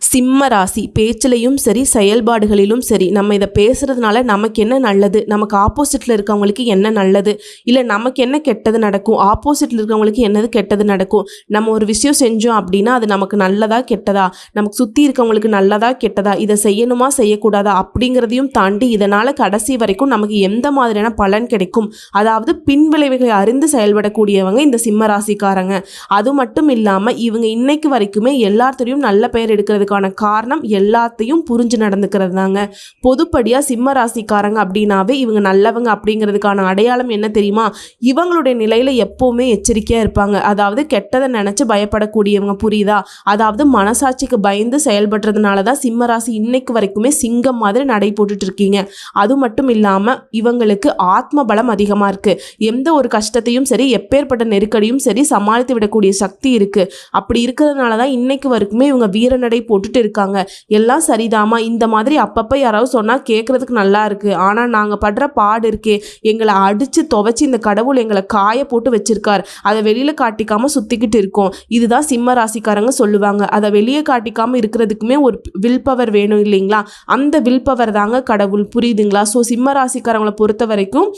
சிம்ம ராசி பேச்சிலையும் சரி செயல்பாடுகளிலும் சரி நம்ம இதை பேசுறதுனால நமக்கு என்ன நல்லது? நமக்கு ஆப்போசிட்டில் இருக்கவங்களுக்கு என்ன நல்லது? இல்லை நமக்கு என்ன கெட்டது நடக்கும்? ஆப்போசிட்டில் இருக்கவங்களுக்கு என்னது கெட்டது நடக்கும்? நம்ம ஒரு விஷயம் செஞ்சோம் அப்படின்னா அது நமக்கு நல்லதா கெட்டதா? நமக்கு சுற்றி இருக்கவங்களுக்கு நல்லதா கெட்டதா? இதை செய்யணுமா செய்யக்கூடாதா? அப்படிங்கிறதையும் தாண்டி இதனால் கடைசி வரைக்கும் நமக்கு எந்த மாதிரியான பலன் கிடைக்கும்? அதாவது பின்விளைவுகளை அறிந்து செயல்படக்கூடியவங்க இந்த சிம்ம ராசிக்காரங்க அது மட்டும் இல்லாமல் இவங்க இன்னைக்கு வரைக்குமே எல்லாத்துலேயும் நல்ல பெயர் எடுக்கிறதுக்கான காரணம் எல்லாத்தையும் புரிஞ்சு நடந்துக்கிறது தாங்க. பொதுப்படியாக சிம்ம ராசிக்காரங்க அப்படின்னாவே இவங்க நல்லவங்க அப்படிங்கிறதுக்கான அடையாளம் என்ன தெரியுமா? இவங்களுடைய நிலையில் எப்போவுமே எச்சரிக்கையாக இருப்பாங்க. அதாவது கெட்டதை நினச்சி பயப்படக்கூடியவங்க புரியுதா? அதாவது மனசாட்சிக்கு பயந்து செயல்படுறதுனால தான் சிம்ம ராசி இன்னைக்கு வரைக்குமே சிங்கம் மாதிரி நடை போட்டுட்டு இருக்கீங்க. அது மட்டும் இல்லாமல் இவங்களுக்கு ஆத்ம பலம் அதிகமாக இருக்குது எந்த ஒரு கஷ்டத்தையும் சரி எப்பேற்பட்ட நெருக்கடியும் சரி சமாளித்து விடக்கூடிய சக்தி இருக்குது அப்படி இருக்கிறதுனால தான் இன்னைக்கு வரைக்குமே இவங்க வீரநடை போட்டுட்டு இருக்காங்க. எல்லாம் சரிதாம்மா. இந்த மாதிரி அப்பப்போ யாராவது சொன்னால் கேட்குறதுக்கு நல்லா இருக்குது ஆனால் நாங்கள் படுற பாடு இருக்கே. எங்களை அடித்து துவைச்சி இந்த கடவுள் எங்களை காய போட்டு வச்சிருக்கார். அதை வெளியில் காட்டிக்காமல் சுற்றிக்கிட்டு இருக்கோம். இதுதான் சிம்ம ராசிக்காரங்க சொல்லுவாங்க. அதை வெளியே காட்டிக்காமல் இருக்கிறதுக்குமே ஒரு வில் பவர் வேணும் இல்லைங்களா? அந்த வில் பவர் தாங்க கடவுள். புரியுதுங்களா? ஸோ சிம்ம ராசிக்காரங்களை பொறுத்த வரைக்கும்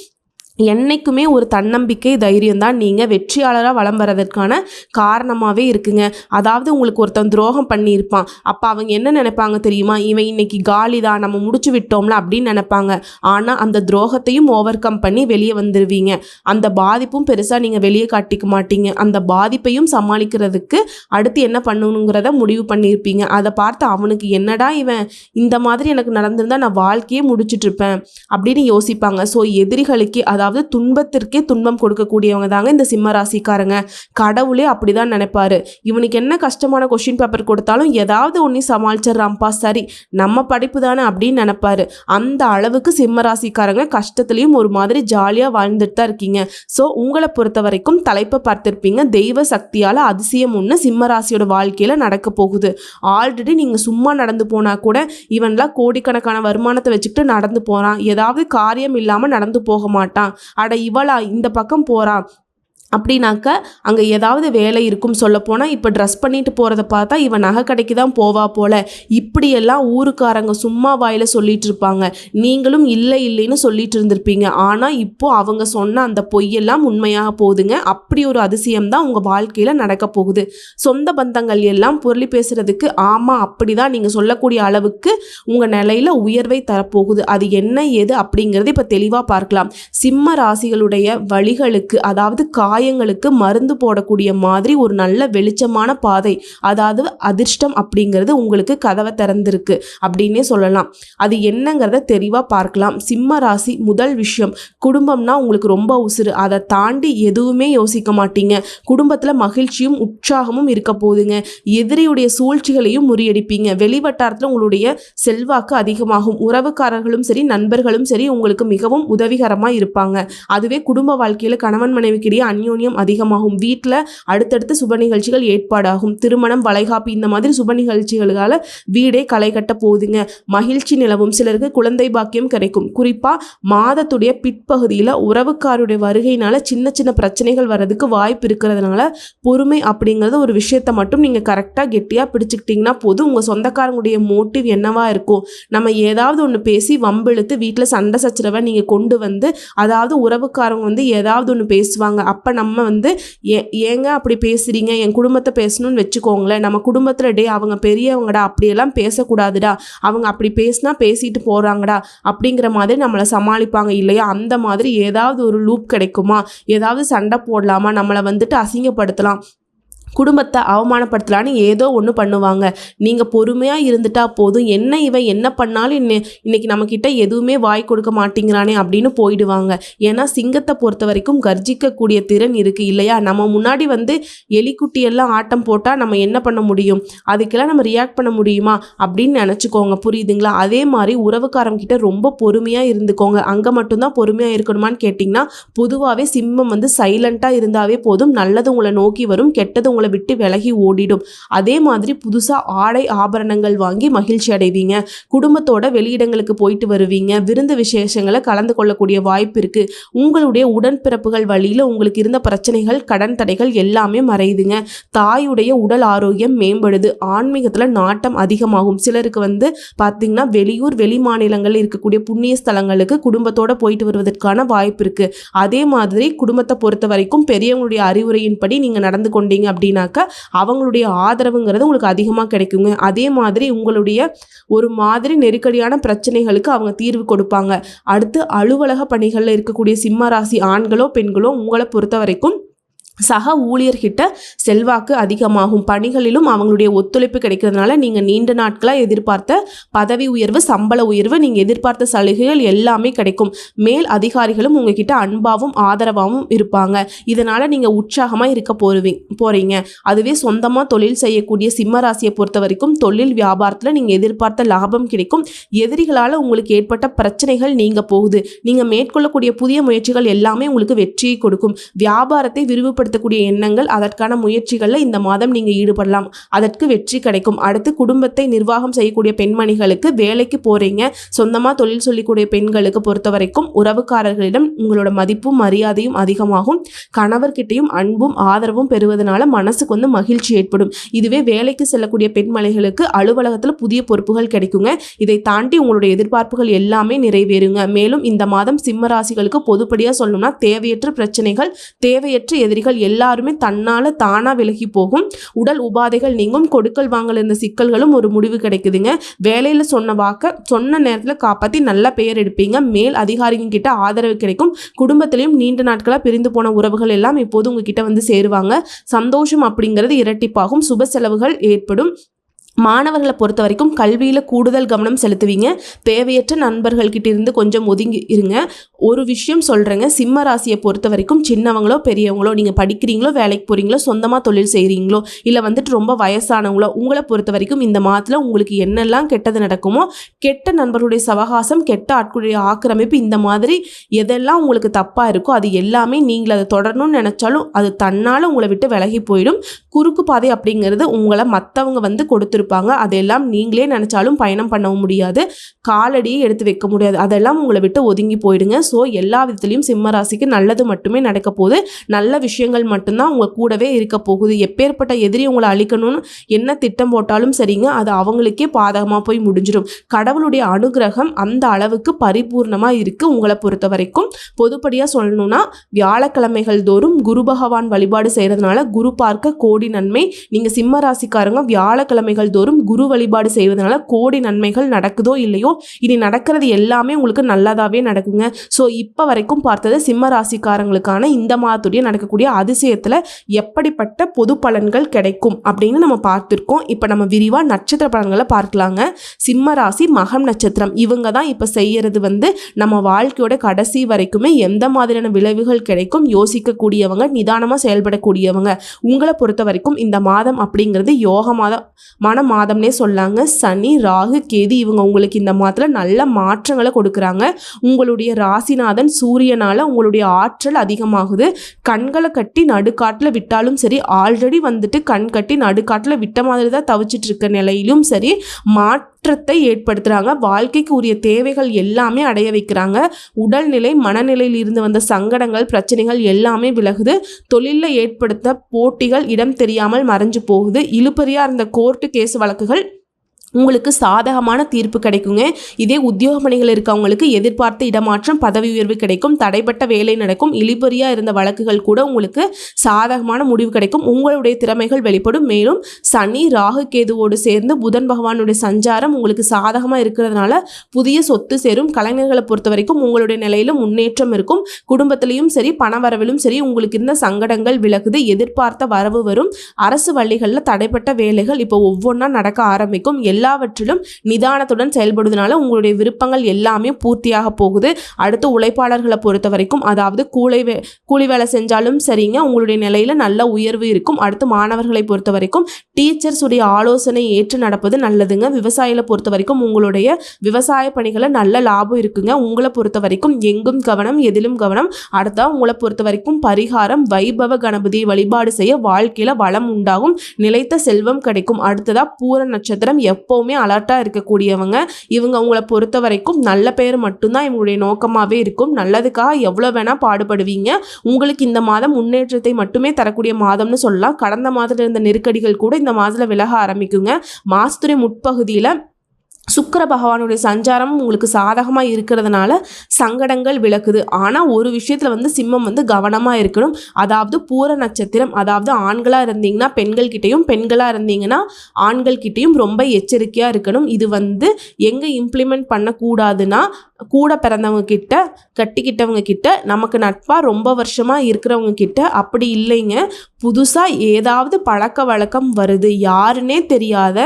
என்றைக்குமே ஒரு தன்னம்பிக்கை தைரியம் தான். நீங்கள் வெற்றியாளராக வளம் வரதற்கான காரணமாகவே இருக்குங்க. அதாவது உங்களுக்கு ஒருத்தன் துரோகம் பண்ணியிருப்பான். அப்போ அவங்க என்ன நினைப்பாங்க தெரியுமா? இவன் இன்னைக்கு காலி தான் நம்ம முடிச்சு விட்டோம்ல அப்படின்னு நினைப்பாங்க. ஆனால் அந்த துரோகத்தையும் ஓவர் கம் பண்ணி வெளியே வந்துடுவீங்க அந்த பாதிப்பும் பெருசாக நீங்கள் வெளியே காட்டிக்க மாட்டீங்க. அந்த பாதிப்பையும் சமாளிக்கிறதுக்கு அடுத்து என்ன பண்ணணுங்கிறத முடிவு பண்ணியிருப்பீங்க. அதை பார்த்து அவனுக்கு என்னடா இவன் இந்த மாதிரி எனக்கு நடந்திருந்தா நான் வாழ்க்கையே முடிச்சிட்டு இருப்பேன் அப்படின்னு யோசிப்பாங்க. ஸோ எதிரிகளுக்கு அதாவது அதாவது துன்பத்திற்கே துன்பம் கொடுக்கக்கூடியவங்க தாங்க இந்த சிம்ம ராசிக்காரங்க. கடவுளே அப்படிதான் நினைப்பாரு. இவனுக்கு என்ன கஷ்டமான கொஷின் பேப்பர் கொடுத்தாலும் ஏதாவது ஒன்று சமாளிச்சிடறான்ப்பா. சரி நம்ம படிப்பு தானே அப்படின்னு நினைப்பாரு. அந்த அளவுக்கு சிம்ம ராசிக்காரங்க கஷ்டத்துலேயும் ஒரு மாதிரி ஜாலியாக வாழ்ந்துட்டு தான் இருக்கீங்க. ஸோ உங்களை பொறுத்த வரைக்கும் தலைப்பை பார்த்துருப்பீங்க. தெய்வ சக்தியால் அதிசயம் ஒன்று சிம்ம ராசியோட வாழ்க்கையில் நடக்க போகுது. ஆல்ரெடி நீங்கள் சும்மா நடந்து போனால் கூட இவன்லாம் கோடிக்கணக்கான வருமானத்தை வச்சுக்கிட்டு நடந்து போகிறான் ஏதாவது காரியம் இல்லாமல் நடந்து போக மாட்டான். அட இவளா இந்த பக்கம் போறா. அப்படின்னாக்க அங்கே ஏதாவது வேலை இருக்கும் சொல்லப்போனால் இப்போ ட்ரெஸ் பண்ணிட்டு போகிறத பார்த்தா இவன் நகை கடைக்கு தான் போவா போல. இப்படியெல்லாம் ஊருக்காரங்க சும்மா வாயில் சொல்லிட்டு இருப்பாங்க. நீங்களும் இல்லை இல்லைன்னு சொல்லிட்டு இருந்திருப்பீங்க. ஆனால் இப்போ அவங்க சொன்ன அந்த பொய்யெல்லாம் உண்மையாக போகுதுங்க. அப்படி ஒரு அதிசயம் தான் உங்கள் வாழ்க்கையில் நடக்க போகுது. சொந்த பந்தங்கள் எல்லாம் புரளி பேசுறதுக்கு ஆமாம் அப்படி தான் நீங்கள் சொல்லக்கூடிய அளவுக்கு உங்கள் நிலையில் உயர்வை தரப்போகுது. அது என்ன ஏது அப்படிங்கிறது இப்போ தெளிவாக பார்க்கலாம். சிம்ம ராசிகளுடைய வழிகளுக்கு அதாவது காயங்களுக்கு மருந்து போடக்கூடிய மாதிரி ஒரு நல்ல வெளிச்சமான பாதை அதாவது அதிர்ஷ்டம் அப்படிங்கிறது உங்களுக்கு கதவை திறந்திருக்கு அப்படின்னே சொல்லலாம். அது என்னங்கிறத தெளிவாக பார்க்கலாம். சிம்ம ராசி முதல் விஷயம் குடும்பம்னா உங்களுக்கு ரொம்ப உசுறு. அதை தாண்டி எதுவுமே யோசிக்க மாட்டீங்க. குடும்பத்தில் மகிழ்ச்சியும் உற்சாகமும் இருக்க போகுதுங்க. எதிரியுடைய சூழ்ச்சிகளையும் முறியடிப்பீங்க. வெளிவட்டாரத்தில் உங்களுடைய செல்வாக்கு அதிகமாகும். உறவுக்காரர்களும் சரி நண்பர்களும் சரி உங்களுக்கு மிகவும் உதவிகரமாக இருப்பாங்க. அதுவே குடும்ப வாழ்க்கையில் கணவன் மனைவிக்கிடையே அந்யோன்யம் அதிகமாகும். வீட்டில் அடுத்தடுத்து சுப நிகழ்ச்சிகள் ஏற்பாடாகும். திருமணம் வளைகாப்பு இந்த மாதிரி சுப நிகழ்ச்சிகளால் வீடே களை கட்ட போகுதுங்க. மகிழ்ச்சி நிலவும். சிலருக்கு குழந்தை பாக்கியம் கிடைக்கும். குறிப்பாக மாதத்துடைய பிற்பகுதியில் உறவுக்காருடைய வருகையினால சின்ன சின்ன பிரச்சனைகள் வர்றதுக்கு வாய்ப்பு இருக்கிறதுனால பொறுமை அப்படிங்கிறது ஒரு விஷயத்தை மட்டும் நீங்கள் கரெக்டாக கெட்டியாக பிடிச்சிக்கிட்டிங்கன்னா போதும். உங்கள் சொந்தக்காரங்களுடைய மோட்டிவ் என்னவா இருக்கும்? நம்ம ஏதாவது ஒன்று பேசி வம்பிழுத்து வீட்டில் சண்டை சச்சரவை நீங்கள் கொண்டு வந்து அதாவது உறவுக்காரங்க வந்து ஏதாவது ஒன்று பேசுவாங்க. அப்போ நம்ம வந்து ஏ ஏங்க அப்படி பேசுகிறீங்க என் குடும்பத்தை பேசணும்னு வச்சுக்கோங்களேன். நம்ம குடும்பத்தில் டே அவங்க பெரியவங்கடா அப்படியெல்லாம் பேசக்கூடாதுடா. அவங்க அப்படி பேசினா பேசிட்டு போகிறாங்கடா அப்படிங்கிற மாதிரி நம்மளை சமாளிப்பாங்க இல்லையா? அந்த மாதிரி ஏதாவது ஒரு லூப் கிடைக்குமா? ஏதாவது சண்டை போடலாமா? நம்மளை வந்துட்டு அசிங்கப்படுத்தலாம். குடும்பத்தை அவமானப்படுத்தலான்னு ஏதோ ஒன்று பண்ணுவாங்க. நீங்கள் பொறுமையாக இருந்துட்டா போதும். என்ன இவன் என்ன பண்ணாலும் இன்னை இன்னைக்கு நம்மக்கிட்ட எதுவுமே வாய் கொடுக்க மாட்டேங்கிறானே அப்படின்னு போயிடுவாங்க. ஏன்னா சிங்கத்தை பொறுத்த வரைக்கும் கர்ஜிக்கக்கூடிய திறன் இருக்குது இல்லையா? நம்ம முன்னாடி வந்து எலிக்குட்டியெல்லாம் ஆட்டம் போட்டால் நம்ம என்ன பண்ண முடியும்? அதுக்கெல்லாம் நம்ம ரியாக்ட் பண்ண முடியுமா? அப்படின்னு நினச்சிக்கோங்க. புரியுதுங்களா? அதே மாதிரி உறவுக்காரங்க கிட்ட ரொம்ப பொறுமையாக இருந்துக்கோங்க. அங்கே மட்டும்தான் பொறுமையாக இருக்கணுமான்னு கேட்டிங்கன்னா பொதுவாகவே சிம்மம் வந்து சைலண்ட்டாக இருந்தாவே போதும். நல்லது உங்களை நோக்கி வரும் கெட்டது உங்களை உங்களை விட்டு விலகி ஓடிடும். அதே மாதிரி புதுசாக ஆடை ஆபரணங்கள் வாங்கி மகிழ்ச்சி அடைவீங்க. குடும்பத்தோட வெளியிடங்களுக்கு போயிட்டு வருவீங்க. விருந்து விசேஷங்களை கலந்து கொள்ளக்கூடிய வாய்ப்பு இருக்குது உங்களுடைய உடன்பிறப்புகள் வழியில் உங்களுக்கு இருந்த பிரச்சனைகள் கடன் தடைகள் எல்லாமே மறையுதுங்க. தாயுடைய உடல் ஆரோக்கியம் மேம்படுது. ஆன்மீகத்தில் நாட்டம் அதிகமாகும். சிலருக்கு வந்து பார்த்தீங்கன்னா வெளியூர் வெளி மாநிலங்களில் இருக்கக்கூடிய புண்ணிய ஸ்தலங்களுக்கு குடும்பத்தோட போயிட்டு வருவதற்கான வாய்ப்பு இருக்குது அதே மாதிரி குடும்பத்தை பொறுத்த வரைக்கும் பெரியவங்களுடைய அறிவுரையின்படி நீங்கள் நடந்து கொண்டீங்க அப்படின்னாக்கா அவங்களுடைய ஆதரவுங்கிறது உங்களுக்கு அதிகமாக கிடைக்குங்க. அதே மாதிரி உங்களுடைய ஒரு மாதிரி நெருக்கடியான பிரச்சனைகளுக்கு அவங்க தீர்வு கொடுப்பாங்க. அடுத்து அலுவலக பணிகளில் இருக்கக்கூடிய சிம்ம ராசி ஆண்களோ பெண்களோ உங்களை பொறுத்த வரைக்கும் சக ஊழியர்கிட்ட செல்வாக்கு அதிகமாகும். பணிகளிலும் அவங்களுடைய ஒத்துழைப்பு கிடைக்கிறதுனால நீங்கள் நீண்ட நாட்களாக எதிர்பார்த்த பதவி உயர்வு சம்பள உயர்வு நீங்கள் எதிர்பார்த்த சலுகைகள் எல்லாமே கிடைக்கும். மேல் அதிகாரிகளும் உங்ககிட்ட அன்பாகவும் ஆதரவாகவும் இருப்பாங்க. இதனால் நீங்கள் உற்சாகமாக இருக்க போருவீங்க போகிறீங்க அதுவே சொந்தமாக தொழில் செய்யக்கூடிய சிம்ம ராசியை பொறுத்த வரைக்கும் தொழில் வியாபாரத்தில் நீங்கள் எதிர்பார்த்த லாபம் கிடைக்கும். எதிரிகளால் உங்களுக்கு ஏற்பட்ட பிரச்சனைகள் நீங்கள் போகுது. நீங்கள் மேற்கொள்ளக்கூடிய புதிய முயற்சிகள் எல்லாமே உங்களுக்கு வெற்றியை கொடுக்கும். வியாபாரத்தை விரிவுபடுத்த செயல்படுத்தக்கூடிய எண்ணங்கள் அதற்கான முயற்சிகளில் இந்த மாதம் நீங்கள் ஈடுபடலாம். அதற்கு வெற்றி கிடைக்கும். அடுத்து குடும்பத்தை நிர்வாகம் செய்யக்கூடிய பெண்மணிகளுக்கு வேலைக்கு போகிறீங்க சொந்தமாக தொழில் சொல்லிக்கூடிய பெண்களுக்கு பொறுத்த வரைக்கும் உறவுக்காரர்களிடம் உங்களோட மதிப்பும் மரியாதையும் அதிகமாகும். கணவர்கிட்டையும் அன்பும் ஆதரவும் பெறுவதனால மனசுக்கு வந்து மகிழ்ச்சி ஏற்படும். இதுவே வேலைக்கு செல்லக்கூடிய பெண்மணிகளுக்கு அலுவலகத்தில் புதிய பொறுப்புகள் கிடைக்குங்க. இதை தாண்டி உங்களுடைய எதிர்பார்ப்புகள் எல்லாமே நிறைவேறுங்க. மேலும் இந்த மாதம் சிம்ம ராசிகளுக்கு பொதுப்படியாக சொல்லணும்னா தேவையற்ற பிரச்சனைகள் தேவையற்ற எதிரிகள் எல்லாருமே தன்னால் தானாக விலகி போகும். உடல் உபாதைகள் நீங்கும். கொடுக்கல் வாங்கல் இருந்த சிக்கல்களும் ஒரு முடிவு கிடைக்குதுங்க. வேலையில் சொன்ன வாக்க சொன்ன நேரத்தில் காப்பாற்றி நல்ல பெயர் எடுப்பீங்க. மேல் அதிகாரிங்க கிட்ட ஆதரவு கிடைக்கும். குடும்பத்திலையும் நீண்ட நாட்களாக பிரிந்து போன உறவுகள் எல்லாம் இப்போது உங்ககிட்ட வந்து சேருவாங்க. சந்தோஷம் அப்படிங்கிறது இரட்டிப்பாகும். சுப செலவுகள் ஏற்படும். மாணவர்களை பொறுத்த வரைக்கும் கல்வியில் கூடுதல் கவனம் செலுத்துவீங்க. தேவையற்ற நண்பர்கள்கிட்ட இருந்து கொஞ்சம் ஒதுங்கி இருங்க. ஒரு விஷயம் சொல்கிறேங்க சிம்ம ராசியை பொறுத்த வரைக்கும் சின்னவங்களோ பெரியவங்களோ நீங்கள் படிக்கிறீங்களோ வேலைக்கு போகிறீங்களோ சொந்தமாக தொழில் செய்கிறீங்களோ இல்லை வந்துட்டு ரொம்ப வயசானவங்களோ உங்களை பொறுத்த வரைக்கும் இந்த மாதத்தில் உங்களுக்கு என்னெல்லாம் கெட்டது நடக்குமோ கெட்ட நண்பர்களுடைய சவகாசம் கெட்ட ஆட்களுடைய ஆக்கிரமிப்பு இந்த மாதிரி எதெல்லாம் உங்களுக்கு தப்பாக இருக்கோ அது எல்லாமே நீங்கள் அதை தொடரணும்னு நினச்சாலும் அது தன்னால் உங்களை விட்டு விலகி போயிடும். குறுக்கு பாதை அப்படிங்கிறது உங்களை மற்றவங்க வந்து கொடுத்துருப்பாங்க இருப்பாங்க. அதெல்லாம் நீங்களே நினச்சாலும் பயணம் பண்ணவும் முடியாது. காலடியை எடுத்து வைக்க முடியாது. அதெல்லாம் உங்களை விட்டு ஒதுங்கி போயிடுங்க. ஸோ எல்லா விதத்துலையும் சிம்மராசிக்கு நல்லது மட்டுமே நடக்க போகுது. நல்ல விஷயங்கள் மட்டும்தான் உங்கள் கூடவே இருக்க போகுது. எப்பேற்பட்ட எதிரி உங்களை அழிக்கணும்னு என்ன திட்டம் போட்டாலும் சரிங்க அது அவங்களுக்கே பாதகமாக போய் முடிஞ்சிடும். கடவுளுடைய அனுகிரகம் அந்த அளவுக்கு பரிபூர்ணமாக இருக்குது உங்களை பொறுத்த வரைக்கும். பொதுப்படியாக சொல்லணும்னா வியாழக்கிழமைகள் தோறும் குரு பகவான் வழிபாடு செய்கிறதுனால குரு பார்க்க கோடி நன்மை. நீங்கள் சிம்ம ராசிக்காரங்க வியாழக்கிழமைகள் தோறும் குரு வழிபாடு செய்வதனால கோடி நன்மைகள் நடக்குதோ இல்லையோ இனி நடக்கிறது எல்லாமே உங்களுக்கு நல்லதாகவே நடக்குங்க. ஸோ இப்போ வரைக்கும் பார்த்தது சிம்ம ராசிக்காரங்களுக்கான இந்த மாதத்துடைய நடக்கக்கூடிய அதிசயத்தில் எப்படிப்பட்ட பொது பலன்கள் கிடைக்கும் அப்படின்னு நம்ம பார்த்துருக்கோம். இப்போ நம்ம விரிவாக நட்சத்திர பலன்களை பார்க்கலாங்க. சிம்ம ராசி மகம் நட்சத்திரம். இவங்க தான் இப்போ செய்யறது வந்து நம்ம வாழ்க்கையோட கடைசி வரைக்குமே எந்த மாதிரியான விளைவுகள் கிடைக்கும் யோசிக்கக்கூடியவங்க நிதானமாக செயல்படக்கூடியவங்க. உங்களை பொறுத்த வரைக்கும் இந்த மாதம் அப்படிங்கிறது யோக மாதம் மன மாதம்னே சொல்லாங்க. சனி ராகு கேது இவங்க உங்களுக்கு இந்த மாதத்தில் நல்ல மாற்றங்களை கொடுக்குறாங்க. உங்களுடைய ராசிநாதன் சூரியனால் உங்களுடைய ஆற்றல் அதிகமாகுது. கண்களை கட்டி நடுக்காட்டில் விட்டாலும் சரி ஆல்ரெடி வந்துட்டு கண் கட்டி நடுக்காட்டில் விட்ட மாதிரி தான் தவிச்சிட்டு இருக்க நிலையிலும் சரி மாற்றத்தை ஏற்படுத்துகிறாங்க வாழ்க்கைக்கு உரிய தேவைகள் எல்லாமே அடைய வைக்கிறாங்க. உடல்நிலை மனநிலையில் இருந்து வந்த சங்கடங்கள் பிரச்சனைகள் எல்லாமே விலகுது. தொழிலில் ஏற்படுத்த போட்டிகள் இடம் தெரியாமல் மறைஞ்சு போகுது. இழுபறியாக இருந்த கோர்ட்டு கேஸ் வழக்குகள் உங்களுக்கு சாதகமான தீர்ப்பு கிடைக்குங்க. இதே உத்தியோக பணிகள் இருக்கவங்களுக்கு எதிர்பார்த்த இடமாற்றம் பதவி உயர்வு கிடைக்கும் தடைப்பட்ட வேலை நடக்கும் இழிபறியாக இருந்த வழக்குகள் கூட உங்களுக்கு சாதகமான முடிவு கிடைக்கும். உங்களுடைய திறமைகள் வெளிப்படும். மேலும் சனி ராகு கேதுவோடு சேர்ந்து புதன் பகவானுடைய சஞ்சாரம் உங்களுக்கு சாதகமாக இருக்கிறதுனால புதிய சொத்து சேரும். கலைஞர்களை பொறுத்த வரைக்கும் உங்களுடைய நிலையிலும் முன்னேற்றம் இருக்கும். குடும்பத்திலையும் சரி பண வரவிலும் சரி உங்களுக்கு இருந்த சங்கடங்கள் விலகுது. எதிர்பார்த்த வரவு வரும். அரசு வழிகளில் தடைப்பட்ட வேலைகள் இப்போ ஒவ்வொன்றா நடக்க ஆரம்பிக்கும். எல்லா எல்லாவற்றிலும் நிதானத்துடன் செயல்படுவதனால உங்களுடைய விருப்பங்கள் எல்லாமே பூர்த்தியாக போகுது. அடுத்து உழைப்பாளர்களை பொறுத்த வரைக்கும் அதாவது கூலை வே கூலி வேலை செஞ்சாலும் சரிங்க உங்களுடைய நிலையில் நல்ல உயர்வு இருக்கும். அடுத்து மாணவர்களை பொறுத்த வரைக்கும் டீச்சர்ஸ் உடைய ஆலோசனை ஏற்று நடப்பது நல்லதுங்க. விவசாயிகளை பொறுத்த வரைக்கும் உங்களுடைய விவசாய பணிகளை நல்ல லாபம் இருக்குங்க. உங்களை பொறுத்த வரைக்கும் எங்கும் கவனம் எதிலும் கவனம். அடுத்தா உங்களை பொறுத்த வரைக்கும் பரிகாரம் வைபவ கணபதியை வழிபாடு செய்ய வாழ்க்கையில வளம் உண்டாகும். நிலைத்த செல்வம் கிடைக்கும். அடுத்ததா பூர நட்சத்திரம் எப்போ எப்போவுமே அலர்ட்டாக இருக்கக்கூடியவங்க. இவங்க அவங்கள பொறுத்த வரைக்கும் நல்ல பெயர் மட்டும்தான் இவங்களுடைய நோக்கமாகவே இருக்கும். நல்லதுக்காக எவ்வளோ வேணால் பாடுபடுவீங்க. உங்களுக்கு இந்த மாதம் முன்னேற்றத்தை மட்டுமே தரக்கூடிய மாதம்னு சொல்லலாம். கடந்த மாதத்தில் இருந்த நெருக்கடிகள் கூட இந்த மாதத்தில் விலக ஆரம்பிக்குங்க. மாசத்துறை முற்பகுதியில் சுக்கிர பகவானுடைய சஞ்சாரம் உங்களுக்கு சாதகமாக இருக்கிறதுனால சங்கடங்கள் விளக்குது. ஆனால் ஒரு விஷயத்தில் வந்து சிம்மம் வந்து கவனமாக இருக்கணும். அதாவது பூர நட்சத்திரம் அதாவது ஆண்களாக இருந்தீங்கன்னா பெண்கள்கிட்டையும் பெண்களாக இருந்தீங்கன்னா ஆண்கள்கிட்டையும் ரொம்ப எச்சரிக்கையாக இருக்கணும். இது வந்து எங்கே இம்ப்ளிமெண்ட் பண்ணக்கூடாதுன்னா கூட பிறந்தவங்க கிட்ட கட்டிக்கிட்டவங்க கிட்ட நமக்கு நட்பாக ரொம்ப வருஷமாக இருக்கிறவங்க கிட்ட அப்படி இல்லைங்க. புதுசாக ஏதாவது பழக்க வழக்கம் வருது யாருன்னே தெரியாத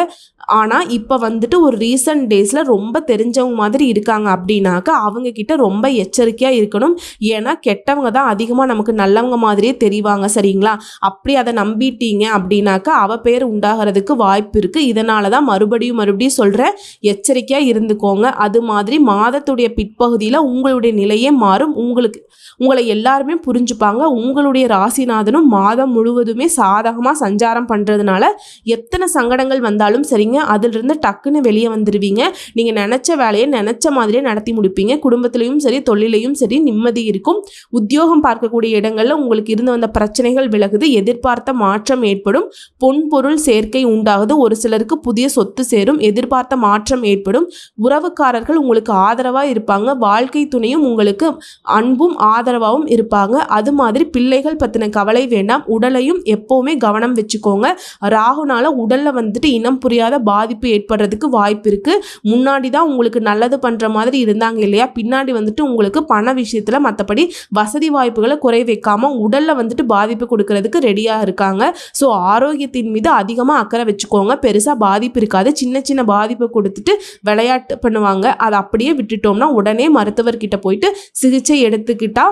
ஆனால் இப்போ வந்துட்டு ஒரு ரீசன்ட் டேஸில் ரொம்ப தெரிஞ்சவங்க மாதிரி இருக்காங்க அப்படின்னாக்கா அவங்க கிட்ட ரொம்ப எச்சரிக்கையாக இருக்கணும். ஏன்னா கெட்டவங்க தான் அதிகமாக நமக்கு நல்லவங்க மாதிரியே தெரிவாங்க சரிங்களா? அப்படி அதை நம்பிட்டீங்க அப்படின்னாக்கா அவ பேர் உண்டாகிறதுக்கு வாய்ப்பு இருக்குது இதனால தான் மறுபடியும் மறுபடியும் சொல்கிறேன் எச்சரிக்கையாக இருந்துக்கோங்க. அது மாதிரி மாதத்துடைய பிற்பகுதியில் உங்களுடைய நிலையே மாறும். உங்களுக்கு உங்களை எல்லாருமே புரிஞ்சுப்பாங்க. உங்களுடைய ராசிநாதனும் மாதம் முழு முழுவதுமே சாதகமாக சஞ்சாரம் பண்ணுறதுனால எத்தனை சங்கடங்கள் வந்தாலும் சரிங்க. அதிலிருந்து டக்குன்னு வெளியே வந்துடுவீங்க நீங்கள் நினச்ச வேலையை நினச்ச மாதிரியே நடத்தி முடிப்பீங்க. குடும்பத்திலையும் சரி தொழிலையும் சரி நிம்மதி இருக்கும். உத்தியோகம் பார்க்கக்கூடிய இடங்களில் உங்களுக்கு இருந்து வந்த பிரச்சனைகள் விலகுது. எதிர்பார்த்த மாற்றம் ஏற்படும். பொன் பொருள் சேர்க்கை உண்டாகுது. ஒரு சிலருக்கு புதிய சொத்து சேரும். எதிர்பார்த்த மாற்றம் ஏற்படும். உறவுக்காரர்கள் உங்களுக்கு ஆதரவாக இருப்பாங்க. வாழ்க்கை துணையும் உங்களுக்கு அன்பும் ஆதரவாகவும் இருப்பாங்க. அது மாதிரி பிள்ளைகள் பற்றின கவலை வேண்டாம். உடலையும் எப்போவுமே கவனம் வச்சுக்கோங்க. ராகுனால உடலில் வந்துட்டு இனம் புரியாத பாதிப்பு ஏற்படுறதுக்கு வாய்ப்பு இருக்குது முன்னாடி தான் உங்களுக்கு நல்லது பண்ணுற மாதிரி இருந்தாங்க இல்லையா? பின்னாடி வந்துட்டு உங்களுக்கு பண விஷயத்தில் மற்றபடி வசதி வாய்ப்புகளை குறை வைக்காம உடலில் வந்துட்டு பாதிப்பு கொடுக்கறதுக்கு ரெடியாக இருக்காங்க. ஸோ ஆரோக்கியத்தின் மீது அதிகமாக அக்கறை வச்சுக்கோங்க. பெருசாக பாதிப்பு இருக்காது. சின்ன சின்ன பாதிப்பை கொடுத்துட்டு விளையாட்டு பண்ணுவாங்க. அதை அப்படியே விட்டுட்டோம்னா உடனே மருத்துவர்கிட்ட போயிட்டு சிகிச்சை எடுத்துக்கிட்டா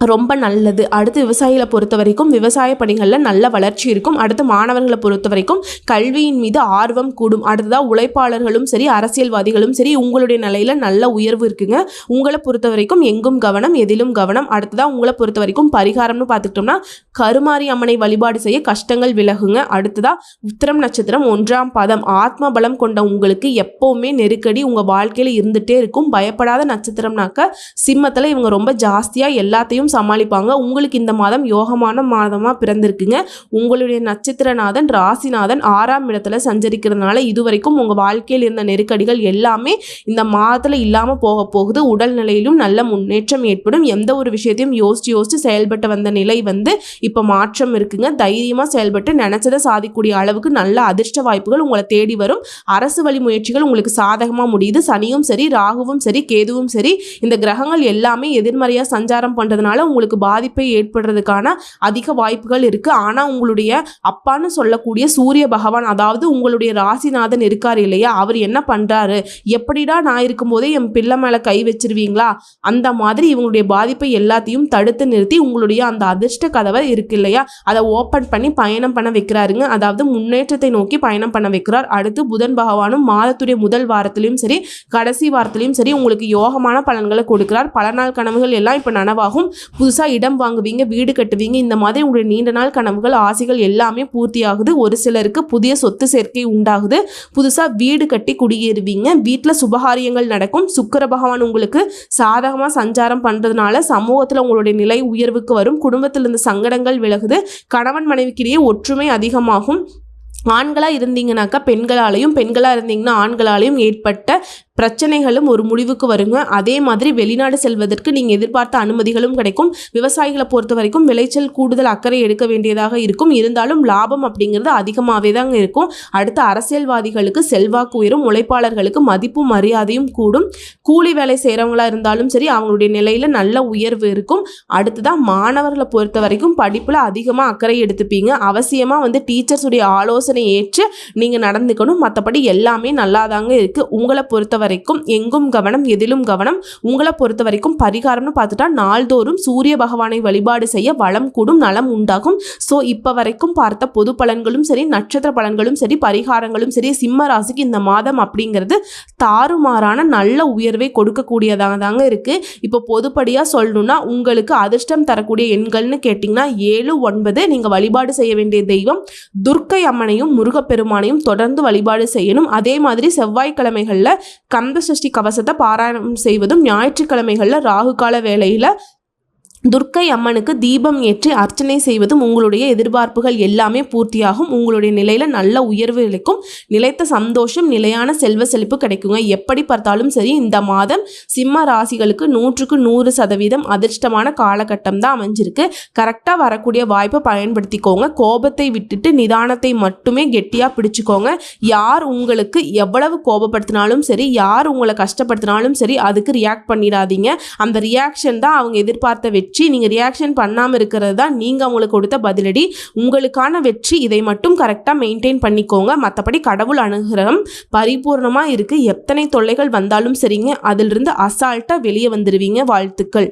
ரொம்ப நல்லது. அடுத்து விவசாயிகளை பொறுத்த வரைக்கும் விவசாய பணிகளில் நல்ல வளர்ச்சி இருக்கும். அடுத்து மாணவர்களை பொறுத்த வரைக்கும் கல்வியின் மீது ஆர்வம் கூடும். அடுத்ததாக உழைப்பாளர்களும் சரி அரசியல்வாதிகளும் சரி உங்களுடைய நிலையில் நல்ல உயர்வு இருக்குங்க. உங்களை பொறுத்த வரைக்கும் எங்கும் கவனம் எதிலும் கவனம். அடுத்ததாக உங்களை பொறுத்த வரைக்கும் பரிகாரம்னு பார்த்துக்கிட்டோம்னா கருமாரி அம்மனை வழிபாடு செய்ய கஷ்டங்கள் விலகுங்க. அடுத்ததாக உத்திரம் நட்சத்திரம் ஒன்றாம் பாதம். ஆத்ம பலம் கொண்ட உங்களுக்கு எப்போவுமே நெருக்கடி உங்கள் வாழ்க்கையில் இருந்துகிட்டே இருக்கும். பயப்படாத நட்சத்திரம்னாக்க சிம்மத்தில் இவங்க ரொம்ப ஜாஸ்தியாக எல்லாத்தையும் சமாளிப்பாங்க. உங்களுக்கு இந்த மாதம் யோகமான மாதமாக பிறந்திருக்குங்க. உங்களுடைய நட்சத்திரநாதன் ராசிநாதன் ஆறாம் இடத்துல சஞ்சரிக்கிறதுனால இதுவரைக்கும் உங்கள் வாழ்க்கையில் இருந்த நெருக்கடிகள் எல்லாமே இந்த மாதத்தில் இல்லாமல் போக போகுது. உடல்நிலையிலும் நல்ல முன்னேற்றம் ஏற்படும். எந்த ஒரு விஷயத்தையும் யோசித்து யோசித்து செயல்பட்டு வந்த நிலை வந்து இப்போ மாற்றம் இருக்குங்க. தைரியமாக செயல்பட்டு நினச்சதை சாதிக்கக்கூடிய அளவுக்கு நல்ல அதிர்ஷ்ட வாய்ப்புகள் உங்களை தேடி வரும். அரசு வழி முயற்சிகள் உங்களுக்கு சாதகமாக முடியுது. சனியும் சரி ராகுவும் சரி கேதுவும் சரி. இந்த கிரகங்கள் எல்லாமே எதிர்மறையாக சஞ்சாரம் பண்ணுறதுனால உங்களுக்கு பாதிப்பை ஏற்படுறதுக்கான அதிக வாய்ப்புகள் இருக்குது ஆனால் உங்களுடைய அப்பான்னு சொல்லக்கூடிய சூரிய பகவான் அதாவது உங்களுடைய ராசிநாதன் இருக்கார் இல்லையா? அவர் என்ன பண்ணுறாரு எப்படிடா நான் இருக்கும்போதே என் பிள்ளை மேலே கை வச்சிருவீங்களா? அந்த மாதிரி இவங்களுடைய பாதிப்பை எல்லாத்தையும் தடுத்து நிறுத்தி உங்களுடைய அந்த அதிர்ஷ்ட கதவை இருக்கு இல்லையா? அதை ஓப்பன் பண்ணி பயணம் பண்ண வைக்கிறாருங்க. அதாவது முன்னேற்றத்தை நோக்கி பயணம் பண்ண வைக்கிறார். அடுத்து புதன் பகவானும் மாதத்துடைய முதல் வாரத்திலையும் சரி கடைசி வாரத்திலையும் சரி உங்களுக்கு யோகமான பலன்களை கொடுக்கிறார். பல நாள் கனவுகள் எல்லாம் இப்போ நனவாகும். புதுசாக இடம் வாங்குவீங்க வீடு கட்டுவீங்க. இந்த மாதிரி உங்களுடைய நீண்ட நாள் கனவுகள் ஆசைகள் எல்லாமே பூர்த்தியாகுது. ஒரு சிலருக்கு புதிய சொத்து சேர்க்கை உண்டாகுது. புதுசாக வீடு கட்டி குடியேறுவீங்க. வீட்டில் சுபகாரியங்கள் நடக்கும். சுக்கர பகவான் உங்களுக்கு சாதகமாக சஞ்சாரம் பண்ணுறதுனால சமூகத்தில் உங்களுடைய நிலை உயர்வுக்கு வரும். குடும்பத்தில் இருந்த சங்கடங்கள் விலகுது. கணவன் மனைவிக்கிடையே ஒற்றுமை அதிகமாகும். ஆண்களாக இருந்தீங்கனாக்கா பெண்களாலையும் பெண்களாக இருந்தீங்கன்னா ஆண்களாலையும் ஏற்பட்ட பிரச்சனைகளும் ஒரு முடிவுக்கு வருங்க. அதே மாதிரி வெளிநாடு செல்வதற்கு நீங்கள் எதிர்பார்த்த அனுமதிகளும் கிடைக்கும். விவசாயிகளை பொறுத்த வரைக்கும் விளைச்சல் கூடுதல் அக்கறை எடுக்க வேண்டியதாக இருக்கும். இருந்தாலும் லாபம் அப்படிங்கிறது அதிகமாகவே தாங்க இருக்கும். அடுத்து அரசியல்வாதிகளுக்கு செல்வாக்கு உயரும். உழைப்பாளர்களுக்கு மதிப்பும் மரியாதையும் கூடும். கூலி வேலை செய்கிறவங்களா இருந்தாலும் சரி அவங்களுடைய நிலையில் நல்ல உயர்வு இருக்கும். அடுத்ததான் மாணவர்களை பொறுத்த வரைக்கும் படிப்பில் அதிகமாக அக்கறை எடுத்துப்பீங்க. அவசியமாக வந்து டீச்சர்ஸுடைய ஆலோசனை ஏற்று நீங்கள் நடந்துக்கணும். மற்றபடி எல்லாமே நல்லாதாங்க இருக்குது உங்களை பொறுத்த வரைக்கும் எங்கும் கவனம் எதிலும் கவனம் உங்களை பொறுத்த வரைக்கும் பரிகாரம்னு பார்த்துட்டா நாள்தோறும் சூரிய பகவானை வழிபாடு செய்ய வளம் கூடும் நலம் உண்டாகும். ஸோ இப்போ வரைக்கும் பார்த்த பொது பலன்களும் சரி நட்சத்திர பலன்களும் சரி பரிகாரங்களும் சரி சிம்ம ராசிக்கு இந்த மாதம் அப்படிங்கிறது தாறுமாறான நல்ல உயர்வை கொடுக்கக்கூடியதாக தாங்க இருக்குது இப்போ பொதுப்படியாக சொல்லணும்னா உங்களுக்கு அதிர்ஷ்டம் தரக்கூடிய எண்கள்னு கேட்டிங்கன்னா ஏழு ஒன்பது நீங்கள் வழிபாடு செய்ய வேண்டிய தெய்வம். துர்க்கை அம்மனையும் முருகப்பெருமானையும் தொடர்ந்து வழிபாடு செய்யணும். அதே மாதிரி செவ்வாய்க்கிழமைகளில் கந்த சஷ்டி கவசத்தை பாராயணம் செய்வதும் ஞாயிற்றுக்கிழமைகளில் ராகு கால வேளையில் துர்க்கை அம்மனுக்கு தீபம் ஏற்றி அர்ச்சனை செய்வதும் உங்களுடைய எதிர்பார்ப்புகள் எல்லாமே பூர்த்தியாகும். உங்களுடைய நிலையில் நல்ல உயர்வு கிடைக்கும். நிலைத்த சந்தோஷம் நிலையான செல்வ செழிப்பு கிடைக்குங்க. எப்படி பார்த்தாலும் சரி இந்த மாதம் சிம்ம ராசிகளுக்கு நூற்றுக்கு நூறு சதவீதம் அதிர்ஷ்டமான காலகட்டம் தான் அமைஞ்சிருக்கு. கரெக்டாக வரக்கூடிய வாய்ப்பை பயன்படுத்திக்கோங்க. கோபத்தை விட்டுட்டு நிதானத்தை மட்டுமே கெட்டியாக பிடிச்சிக்கோங்க. யார் உங்களுக்கு எவ்வளவு கோபப்படுத்தினாலும் சரி யார் உங்களை கஷ்டப்படுத்தினாலும் சரி அதுக்கு ரியாக்ட் பண்ணிடாதீங்க. அந்த ரியாக்ஷன் தான் அவங்க எதிர்பார்த்த வெற்றி. வெற்றி நீங்கள் ரியாக்ஷன் பண்ணாமல் இருக்கிறது தான் நீங்கள் அவங்களுக்கு கொடுத்த பதிலடி. உங்களுக்கான வெற்றி இதை மட்டும் கரெக்டாக மெயின்டைன் பண்ணிக்கோங்க. மற்றபடி கடவுள் அனுகிரகம் பரிபூர்ணமாக இருக்குது எத்தனை தொல்லைகள் வந்தாலும் சரிங்க. அதிலிருந்து அசால்ட்டாக வெளியே வந்துடுவீங்க வாழ்த்துக்கள்.